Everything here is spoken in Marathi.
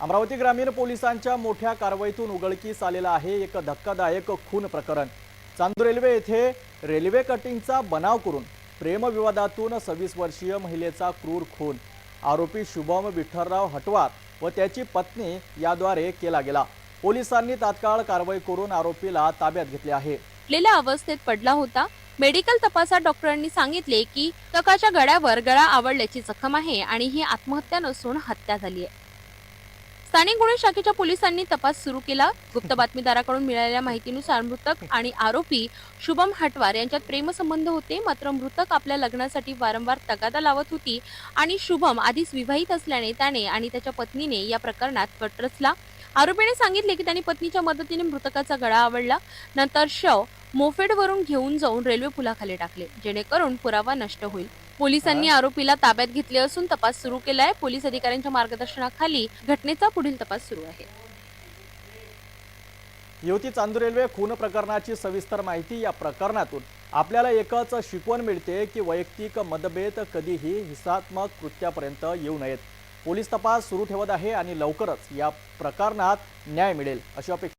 अमरावती ग्रामीण पोलिसांच्या मोठ्या कारवाईतून उघडकीस आलेलं आहे एक धक्कादायक खून प्रकरण. चांदूर रेल्वे येथे रेल्वे कटिंगचा बनाव करून प्रेमविवादातून सव्वीस वर्षीय महिलेचा क्रूर खून. आरोपी शुभम विठ्ठलराव हटवार व त्याची पत्नी याद्वारे केला गेला. पोलिसांनी तात्काळ कारवाई करून आरोपीला ताब्यात घेतले आहे. लेल्या अवस्थेत पडला होता. मेडिकल तपासात डॉक्टरांनी सांगितले की तकाच्या गळ्यावर गळा आवडल्याची जखम आहे आणि ही आत्महत्या नसून हत्या झाली आहे. स्थानिक गुन्हे शाखेच्या पोलिसांनी तपास सुरू केला. गुप्त बातमीदाराकडून मिळालेल्या माहितीनुसार मृतक आणि आरोपी शुभम हटवार यांच्यात प्रेमसंबंध होते. मात्र मृतक आपल्या लग्नासाठी वारंवार तगादा लावत होती आणि शुभम आधीच विवाहित असल्याने त्याने आणि त्याच्या पत्नीने या प्रकरणात कट रचला. आरोपीने सांगितले की त्यांनी पत्नीच्या मदतीने मृतकाचा गळा आवडला. नंतर शव मोफेडवरून घेऊन जाऊन रेल्वे पुलाखाली टाकले. जेणेकरून पुरावा नष्ट होईल. पोलिसांनी आरोपीला ताब्यात घेतले असून तपास सुरू केलाय. पोलीस अधिकाऱ्यांच्या मार्गदर्शनाखाली घटनेचा पुढील तपास सुरू आहे. युवती चांदूर रेल्वे खून प्रकरणाची सविस्तर माहिती या प्रकरणातून. आपल्याला एकच शिकवण मिळते की वैयक्तिक मतभेद कधीही हिंसात्मक कृत्यापर्यंत येऊ नयेत. पोलीस तपास सुरू ठेवत आहे आणि लवकरच या प्रकरणात न्याय मिळेल. अशी अपेक्षा